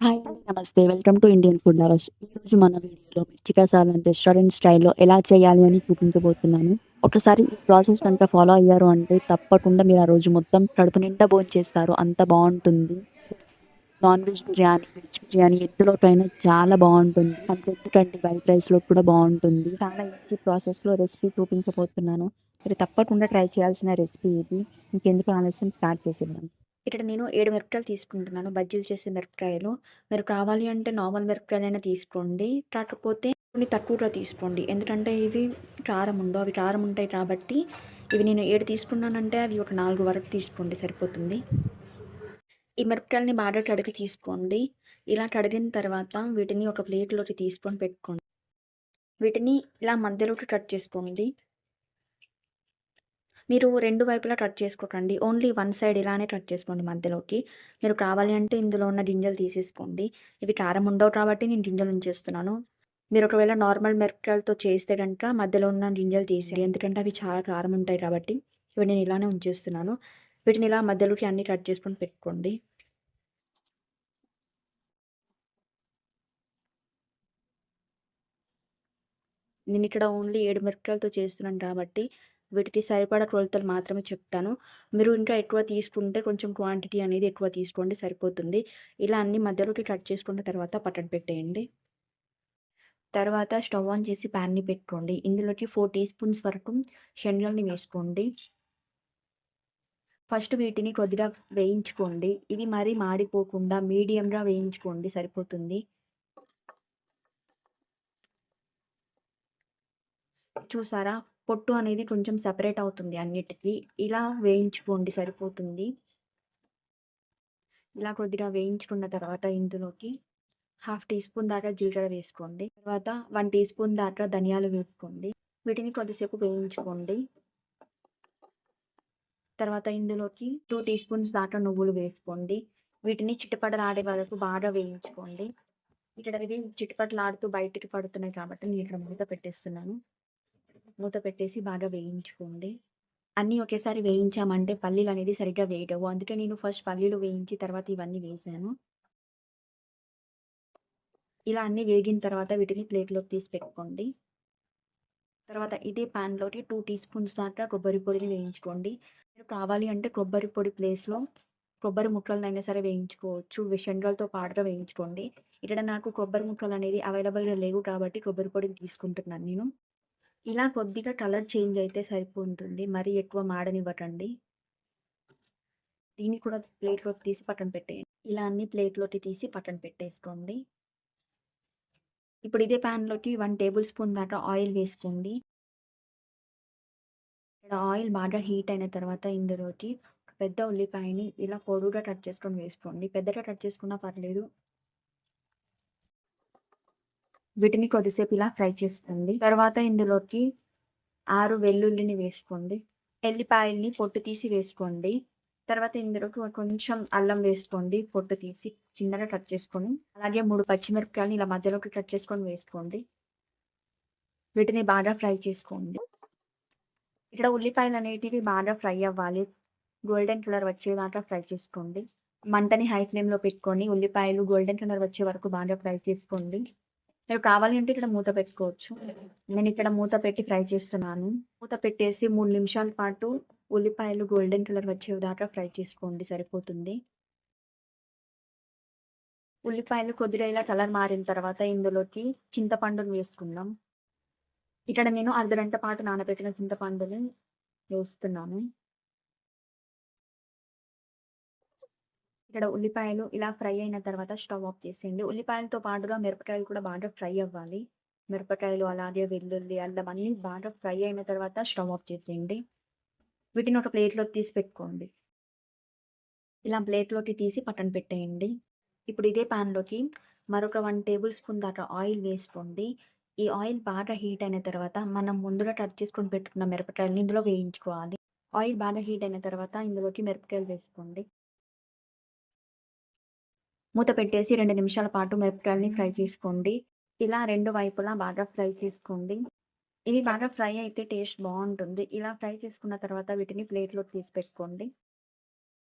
Hi నమస్తే. Welcome to Indian food lovers. ఈరోజు మన వీడియోలో మిర్చికా సాలన్ రెస్టారెంట్ స్టైల్‌లో ఎలా చేయాలి అని చూపించబోతున్నాను. ఒకసారి ఈ ప్రాసెస్ కనుక ఫాలో అయ్యారు అంటే తప్పకుండా మీరు ఆ రోజు మొత్తం కడుపు నిండా భోంచేస్తారు. అంత బాగుంటుంది non veg biryani, veg biryani ఎత్తులోకైనా చాలా బావుంటుంది. అంతెందుకండి వైట్ రైస్‌లో కూడా బాగుంటుంది చాలా ఈజీ ప్రాసెస్‌లో రెసిపీ చూపించబోతున్నాను. మీరు తప్పకుండా ట్రై చేయాల్సిన రెసిపీ ఇది. ఇంకెందుకు ఆలస్యం స్టార్ట్ చేసేద్దాం. ఇక్కడ నేను ఏడు మిరపకాయలు తీసుకుంటున్నాను. బజ్జీలు చేసే మిరపకాయలు. మీరు కావాలి అంటే నార్మల్ మిరపకాయలైనా తీసుకోండి. కాకపోతే కొన్ని తక్కువగా తీసుకోండి. ఎందుకంటే ఇవి కారం ఉండవు. అవి కారం ఉంటాయి కాబట్టి ఇవి నేను ఏడు తీసుకున్నానంటే అవి ఒక నాలుగు వరకు తీసుకోండి సరిపోతుంది. ఈ మిరపకాయలని బాగా కడిగి తీసుకోండి. ఇలా కడిగిన తర్వాత వీటిని ఒక ప్లేట్‌లోకి తీసుకొని పెట్టుకోండి. వీటిని ఇలా మధ్యలోకి కట్ చేసుకోండి. మీరు రెండు వైపులా కట్ చేసుకోకండి. ఓన్లీ వన్ సైడ్ ఇలానే కట్ చేసుకోండి మధ్యలోకి. మీరు కావాలి అంటే ఇందులో ఉన్న గింజలు తీసేసుకోండి. ఇవి కారం ఉండవు కాబట్టి నేను గింజలు ఉంచేస్తున్నాను. మీరు ఒకవేళ నార్మల్ మిరపకాయలతో చేస్తే కనుక మధ్యలో ఉన్న గింజలు తీసేయండి. ఎందుకంటే అవి చాలా కారం ఉంటాయి కాబట్టి ఇవి నేను ఇలానే ఉంచేస్తున్నాను. వీటిని ఇలా మధ్యలోకి అన్నీ కట్ చేసుకొని పెట్టుకోండి. నేను ఇక్కడ ఓన్లీ ఏడు మిరపకాయలతో చేస్తున్నాను కాబట్టి వీటికి సరిపడా కొలతలు మాత్రమే చెప్తాను. మీరు ఇంకా ఎక్కువ తీసుకుంటే కొంచెం క్వాంటిటీ అనేది ఎక్కువ తీసుకోండి సరిపోతుంది. ఇలా అన్నీ మధ్యలోకి కట్ చేసుకున్న తర్వాత పక్కన పెట్టేయండి. తర్వాత స్టవ్ ఆన్ చేసి ప్యాన్‌ని పెట్టుకోండి. ఇందులోకి ఫోర్ టీ స్పూన్స్ వరకు శనగల్ని వేసుకోండి. ఫస్ట్ వీటిని కొద్దిగా వేయించుకోండి. ఇవి మరీ మాడిపోకుండా మీడియంగా వేయించుకోండి సరిపోతుంది. చూసారా? పొట్టు అనేది కొంచెం సపరేట్ అవుతుంది అన్నిటికి. ఇలా వేయించుకోండి సరిపోతుంది. ఇలా కొద్దిగా వేయించుకున్న తర్వాత ఇందులోకి హాఫ్ టీ స్పూన్ దాకా జీలకర్ర వేసుకోండి. తర్వాత వన్ టీ స్పూన్ దాకా ధనియాలు వేసుకోండి. వీటిని కొద్దిసేపు వేయించుకోండి. తర్వాత ఇందులోకి టూ టీ స్పూన్స్ దాకా నువ్వులు వేసుకోండి. వీటిని చిట్టపడలాడే వరకు బాగా వేయించుకోండి. ఇక్కడ ఇవి చిటపటలాడుతూ బయటికి పడుతున్నాయి కాబట్టి నేను ఇక్కడ మూత పెట్టేస్తున్నాను. మూత పెట్టేసి బాగా వేయించుకోండి. అన్నీ ఒకేసారి వేయించామంటే పల్లీలు అనేది సరిగ్గా వేయటవు అందుకే నేను ఫస్ట్ పల్లీలు వేయించి తర్వాత ఇవన్నీ వేసాను ఇలా అన్నీ వేగిన తర్వాత వీటిని ప్లేట్‌లోకి తీసి పెట్టుకోండి. తర్వాత ఇదే ప్యాన్లోకి టూ టీ స్పూన్స్ దాకా కొబ్బరి పొడిని వేయించుకోండి. మీరు కావాలి అంటే కొబ్బరి పొడి ప్లేస్‌లో కొబ్బరి ముక్కలనైనా సరే వేయించుకోవచ్చు. శనగలతో పాటుగా వేయించుకోండి. ఇక్కడ నాకు కొబ్బరి ముక్కలు అనేది అవైలబుల్‌గా లేవు కాబట్టి కొబ్బరి పొడిని తీసుకుంటున్నాను నేను. ఇలా కొద్దిగా కలర్ చేంజ్ అయితే సరిపోతుంది. మరీ ఎక్కువ మాడనివ్వకండి. దీన్ని కూడా ప్లేట్‌లోకి తీసి పక్కన పెట్టేయండి. ఇలా అన్ని ప్లేట్‌లోకి తీసి పక్కన పెట్టేసుకోండి. ఇప్పుడు ఇదే పాన్‌లోకి వన్ టేబుల్ స్పూన్ దాకా ఆయిల్ వేసుకోండి. ఇక్కడ ఆయిల్ బాగా హీట్ అయిన తర్వాత ఇందులోకి పెద్ద ఉల్లిపాయని ఇలా పొడుగా కట్ చేసుకొని వేసుకోండి. పెద్దగా కట్ చేసుకున్నా పర్లేదు. వీటిని కొద్దిసేపు ఇలా ఫ్రై చేసుకోండి. తర్వాత ఇందులోకి ఆరు వెల్లుల్లిని వేసుకోండి. ఎల్లిపాయల్ని పొట్టు తీసి వేసుకోండి. తర్వాత ఇందులోకి కొంచెం అల్లం వేసుకోండి. పొట్టు తీసి చిన్నగా కట్ చేసుకొని, అలాగే మూడు పచ్చిమిరపకాయలు ఇలా మధ్యలోకి కట్ చేసుకొని వేసుకోండి. వీటిని బాగా ఫ్రై చేసుకోండి. ఇక్కడ ఉల్లిపాయలు అనేటివి బాగా ఫ్రై అవ్వాలి. గోల్డెన్ కలర్ వచ్చేదాకా ఫ్రై చేసుకోండి. మంటని హై ఫ్లేమ్‌లో పెట్టుకొని ఉల్లిపాయలు గోల్డెన్ కలర్ వచ్చే వరకు బాగా ఫ్రై చేసుకోండి. మీరు కావాలంటే ఇక్కడ మూత పెట్టుకోవచ్చు. నేను ఇక్కడ మూత పెట్టి ఫ్రై చేస్తున్నాను. మూత పెట్టేసి మూడు నిమిషాల పాటు ఉల్లిపాయలు గోల్డెన్ కలర్ వచ్చే దాకా ఫ్రై చేసుకోండి సరిపోతుంది. ఉల్లిపాయలు కొద్దిగా ఇలా కలర్ మారిన తర్వాత ఇందులోకి చింతపండుని వేసుకుందాం. ఇక్కడ నేను అర్ధగంట పాటు నానబెట్టిన చింతపండుని వేస్తున్నాను. ఇక్కడ ఉల్లిపాయలు ఇలా ఫ్రై అయిన తర్వాత స్టవ్ ఆఫ్ చేసేయండి. ఉల్లిపాయలతో పాటుగా మిరపకాయలు కూడా బాగా ఫ్రై అవ్వాలి. మిరపకాయలు అలాగే వెల్లుల్లి, అల్లం అన్నీ బాగా ఫ్రై అయిన తర్వాత స్టవ్ ఆఫ్ చేసేయండి. వీటిని ఒక ప్లేట్‌లోకి తీసి పెట్టుకోండి. ఇలా ప్లేట్‌లోకి తీసి పక్కన పెట్టేయండి. ఇప్పుడు ఇదే పాన్‌లోకి మరొక వన్ టేబుల్ స్పూన్ దాకా ఆయిల్ వేసుకోండి. ఈ ఆయిల్ బాగా హీట్ అయిన తర్వాత మనం ముందుగా కట్ చేసుకొని పెట్టుకున్న మిరపకాయలని ఇందులో వేయించుకోవాలి. ఆయిల్ బాగా హీట్ అయిన తర్వాత ఇందులోకి మిరపకాయలు వేసుకోండి. మూత పెట్టేసి రెండు నిమిషాల పాటు మిరపకాయలని ఫ్రై చేసుకోండి. ఇలా రెండు వైపులా బాగా ఫ్రై చేసుకోండి. ఇవి బాగా ఫ్రై అయితే టేస్ట్ బాగుంటుంది ఇలా ఫ్రై చేసుకున్న తర్వాత వీటిని ప్లేట్‌లోకి తీసి పెట్టుకోండి.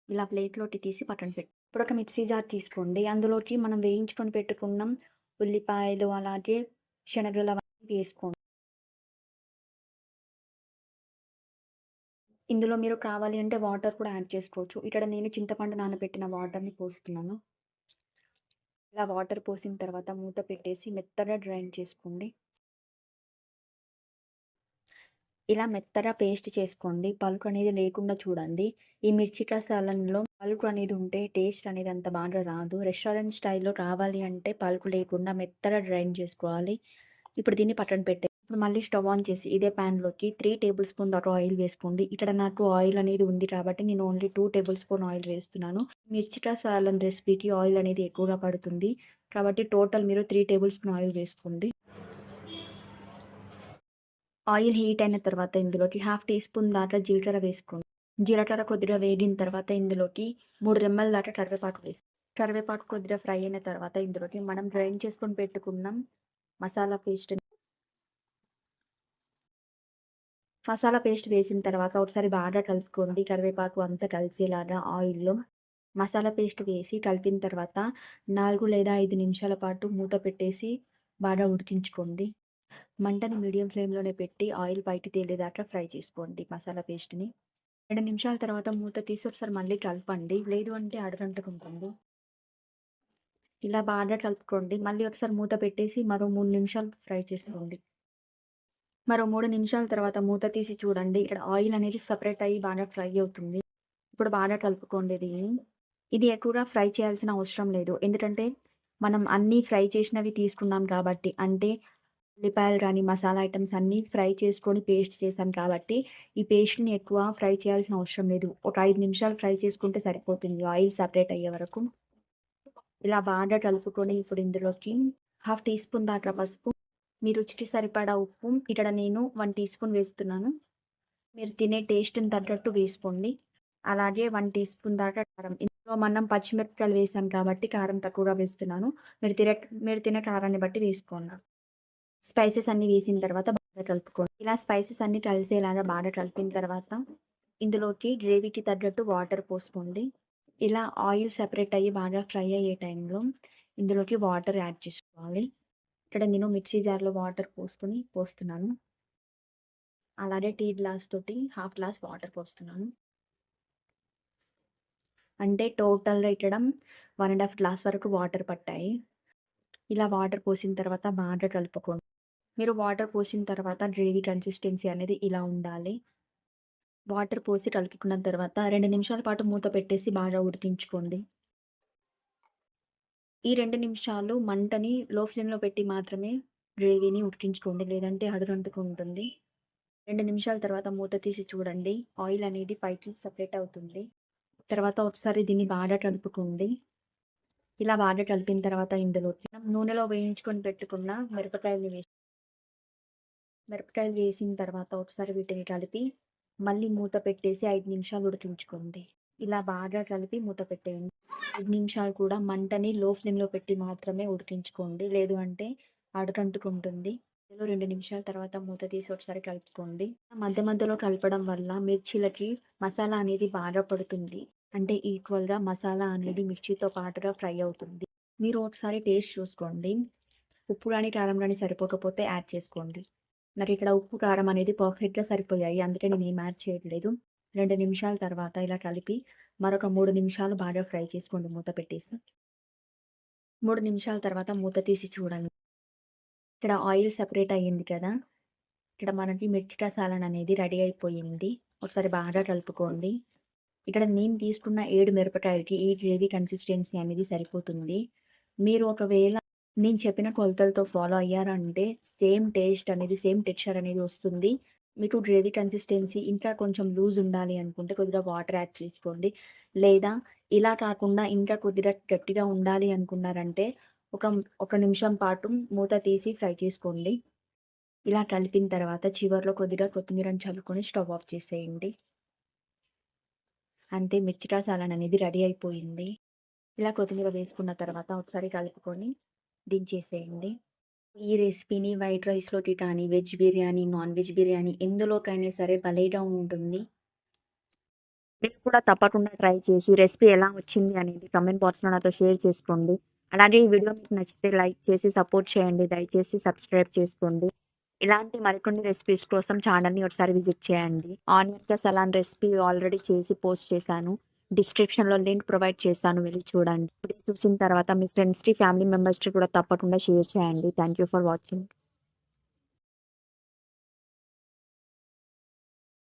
ఇలా ప్లేట్‌లోకి తీసి పక్కన పెట్టు ఇప్పుడు ఒక మిక్సీ జార్ తీసుకోండి. అందులోకి మనం వేయించుకొని పెట్టుకున్నాం ఉల్లిపాయలు, అలాగే శనగలు అవన్నీ వేసుకోండి. ఇందులో మీరు కావాలి అంటే వాటర్ కూడా యాడ్ చేసుకోవచ్చు. ఇక్కడ నేను చింతపండు నానబెట్టిన వాటర్‌ని పోస్తున్నాను. ఇలా వాటర్ పోసిన తర్వాత మూత పెట్టేసి మెత్తగా గ్రైండ్ చేసుకోండి. ఇలా మెత్తగా పేస్ట్ చేసుకోండి. పలుకు అనేది లేకుండా చూడండి. ఈ మిర్చి కసాలంలో పలుకు అనేది ఉంటే టేస్ట్ అనేది అంత బాగా రాదు. రెస్టారెంట్ స్టైల్‌లో కావాలి అంటే పలుకు లేకుండా మెత్తగా గ్రైండ్ చేసుకోవాలి. ఇప్పుడు దీన్ని పక్కన పెట్టే ఇప్పుడు మళ్ళీ స్టవ్ ఆన్ చేసి ఇదే ప్యాన్‌లోకి త్రీ టేబుల్ స్పూన్ దాకా ఆయిల్ వేసుకోండి. ఇక్కడ నాకు ఆయిల్ అనేది ఉంది కాబట్టి నేను only two tablespoon oil వేస్తున్నాను. మిర్చి సాలన్ రెసిపీకి ఆయిల్ అనేది ఎక్కువగా పడుతుంది. కాబట్టి టోటల్ మీరు త్రీ టేబుల్ స్పూన్ ఆయిల్ వేసుకోండి. ఆయిల్ హీట్ అయిన తర్వాత ఇందులోకి హాఫ్ టీ స్పూన్ దాకా జీలకర్ర వేసుకోండి. జీలకర్ర కొద్దిగా వేగిన తర్వాత ఇందులోకి మూడు రెమ్మల దాకా కరివేపాకు వేసి కరివేపాకు కొద్దిగా ఫ్రై అయిన తర్వాత ఇందులోకి మనం గ్రైండ్ చేసుకొని పెట్టుకున్నాం మసాలా పేస్ట్ మసాలా పేస్ట్ వేసిన తర్వాత ఒకసారి బాగా కలుపుకోండి. కరివేపాకు అంతా కలిసేలాగా ఆయిల్‌లో. మసాలా పేస్ట్ వేసి కలిపిన తర్వాత నాలుగు లేదా ఐదు నిమిషాల పాటు మూత పెట్టేసి బాగా ఉడికించుకోండి. మంటని మీడియం ఫ్లేమ్‌లోనే పెట్టి ఆయిల్ బయటికి తేలేదాకా ఫ్రై చేసుకోండి మసాలా పేస్ట్‌ని. రెండు నిమిషాల తర్వాత మూత తీసి ఒకసారి మళ్ళీ కలపండి. లేదు అంటే అడుగంటుకుంటుంది. ఇలా బాగా కలుపుకోండి. మళ్ళీ ఒకసారి మూత పెట్టేసి మరో మూడు నిమిషాలు ఫ్రై చేసుకోండి. మరో మూడు నిమిషాల తర్వాత మూత తీసి చూడండి. ఇక్కడ ఆయిల్ అనేది సెపరేట్ అయ్యి బాగా ఫ్రై అవుతుంది. ఇప్పుడు బాగా కలుపుకోండి ఇది ఇది ఎక్కువగా ఫ్రై చేయాల్సిన అవసరం లేదు. ఎందుకంటే మనం అన్నీ ఫ్రై చేసినవి తీసుకున్నాం కాబట్టి అంటే ఉల్లిపాయలు కానీ మసాలా ఐటమ్స్ అన్నీ ఫ్రై చేసుకొని పేస్ట్ చేసాం కాబట్టి ఈ పేస్ట్‌ని ఎక్కువ ఫ్రై చేయాల్సిన అవసరం లేదు. ఒక ఐదు నిమిషాలు ఫ్రై చేసుకుంటే సరిపోతుంది ఆయిల్ సపరేట్ అయ్యే వరకు. ఇలా బాగా కలుపుకొని ఇప్పుడు ఇందులోకి హాఫ్ టీ స్పూన్ దాకా పసుపు, మీ రుచికి సరిపడా ఉప్పు ఇక్కడ నేను వన్ టీ స్పూన్ వేస్తున్నాను. మీరు తినే టేస్ట్‌ని తగ్గట్టు వేసుకోండి. అలాగే వన్ టీ స్పూన్ దాకా కారం. ఇందులో మనం పచ్చిమిరపకాయలు వేసాం కాబట్టి కారం తక్కువగా వేస్తున్నాను. మీరు తినే మీరు తినే కారాన్ని బట్టి వేసుకోండి. స్పైసెస్ అన్నీ వేసిన తర్వాత బాగా కలుపుకోండి. ఇలా స్పైసెస్ అన్నీ కలిసేలాగా బాగా కలిపిన తర్వాత ఇందులోకి గ్రేవీకి తగ్గట్టు వాటర్ పోసుకోండి. ఇలా ఆయిల్ సెపరేట్ అయ్యి బాగా ఫ్రై అయ్యే టైంలో ఇందులోకి వాటర్ యాడ్ చేసుకోవాలి. ఇక్కడ నేను మిక్సీ జార్‌లో వాటర్ పోసుకొని పోస్తున్నాను. అలాగే టీ గ్లాస్ తోటి హాఫ్ గ్లాస్ వాటర్ పోస్తున్నాను. అంటే టోటల్‌గా ఇక్కడ 1 ½ గ్లాస్ వరకు వాటర్ పట్టాయి. ఇలా వాటర్ పోసిన తర్వాత బాగా కలుపుకోండి. మీరు వాటర్ పోసిన తర్వాత గ్రేవీ కన్సిస్టెన్సీ అనేది ఇలా ఉండాలి. వాటర్ పోసి కలుపుకున్న తర్వాత రెండు నిమిషాల పాటు మూత పెట్టేసి బాగా ఉడికించుకోండి. ఈ రెండు నిమిషాలు మంటని లో ఫ్లేమ్‌లో పెట్టి మాత్రమే గ్రేవీని ఉడికించుకోండి. లేదంటే అడుగంటుకుంటుంది. రెండు నిమిషాల తర్వాత మూత తీసి చూడండి. ఆయిల్ అనేది పైకి సెపరేట్ అవుతుంది. తర్వాత ఒకసారి దీన్ని బాగా కలుపుకోండి. ఇలా బాగా కలిపిన తర్వాత ఇందులో మనం నూనెలో వేయించుకొని పెట్టుకున్న మిరపకాయలు వేసి మిరపకాయలు వేసిన తర్వాత ఒకసారి వీటిని కలిపి మళ్ళీ మూత పెట్టేసి ఐదు నిమిషాలు ఉడికించుకోండి. ఇలా బాగా కలిపి మూత పెట్టేయండి. ఐదు నిమిషాలు కూడా మంటని లో ఫ్లేమ్‌లో పెట్టి మాత్రమే ఉడికించుకోండి. లేదు అంటే అడుగంటుకుంటుంది. ఇందులో రెండు నిమిషాల తర్వాత మూత తీసి ఒకసారి కలుపుకోండి. మధ్య మధ్యలో కలపడం వల్ల మిర్చీలకి మసాలా అనేది బాగా పడుతుంది. అంటే ఈక్వల్‌గా మసాలా అనేది మిర్చితో పాటుగా ఫ్రై అవుతుంది. మీరు ఒకసారి టేస్ట్ చూసుకోండి. ఉప్పు కానీ కారం కానీ సరిపోకపోతే యాడ్ చేసుకోండి. నాకు ఇక్కడ ఉప్పు, కారం అనేది పర్ఫెక్ట్‌గా సరిపోయాయి. అందుకే నేనేం యాడ్ చేయట్లేదు. రెండు నిమిషాల తర్వాత ఇలా కలిపి మరొక మూడు నిమిషాలు బాగా ఫ్రై చేసుకోండి మూత పెట్టేసి. మూడు నిమిషాల తర్వాత మూత తీసి చూడండి. ఇక్కడ ఆయిల్ సెపరేట్ అయ్యింది కదా! ఇక్కడ మనకి మిర్చి కసాలన్ అనేది రెడీ అయిపోయింది. ఒకసారి బాగా కలుపుకోండి. ఇక్కడ నేను తీసుకున్న ఏడు మిరపకాయలకి ఈ గ్రేవీ కన్సిస్టెన్సీ అనేది సరిపోతుంది. మీరు ఒకవేళ నేను చెప్పిన కొలతలతో ఫాలో అయ్యారంటే సేమ్ టేస్ట్ అనేది సేమ్ టెక్స్చర్ అనేది వస్తుంది. మీకు గ్రేవీ కన్సిస్టెన్సీ ఇంకా కొంచెం లూజ్ ఉండాలి అనుకుంటే కొద్దిగా వాటర్ యాడ్ చేసుకోండి. లేదా ఇలా కాకుండా ఇంకా కొద్దిగా గట్టిగా ఉండాలి అనుకున్నారంటే ఒక ఒక నిమిషం పాటు మూత తీసి ఫ్రై చేసుకోండి. ఇలా కలిపిన తర్వాత చివర్లో కొద్దిగా కొత్తిమీరని చల్లుకొని స్టవ్ ఆఫ్ చేసేయండి. అంతే మిర్చికా సాలన్ అనేది రెడీ అయిపోయింది. ఇలా కొత్తిమీర వేసుకున్న తర్వాత ఒకసారి కలుపుకొని దించేసేయండి. ఈ రెసిపీని వైట్ రైస్‌లోకి కానీ, veg biryani, non veg biryani ఎందులోకైనా సరే భలేగా ఉంటుంది. మీరు కూడా తప్పకుండా ట్రై చేసి రెసిపీ ఎలా వచ్చింది అనేది కమెంట్ బాక్స్లో నాతో షేర్ చేసుకోండి. అలాగే ఈ వీడియో మీకు నచ్చితే లైక్ చేసి సపోర్ట్ చేయండి. దయచేసి సబ్స్క్రైబ్ చేసుకోండి. ఇలాంటి మరికొన్ని రెసిపీస్ కోసం ఛానల్ని ఒకసారి విజిట్ చేయండి. ఆనియన్ కా సలాన్ రెసిపీ ఆల్రెడీ చేసి పోస్ట్ చేశాను. డిస్క్రిప్షన్లో లింక్ ప్రొవైడ్ చేస్తాను వెళ్ళి చూడండి. చూసిన తర్వాత మీ ఫ్రెండ్స్కి ఫ్యామిలీ మెంబర్స్కి కూడా తప్పకుండా షేర్ చేయండి. Thank you for watching.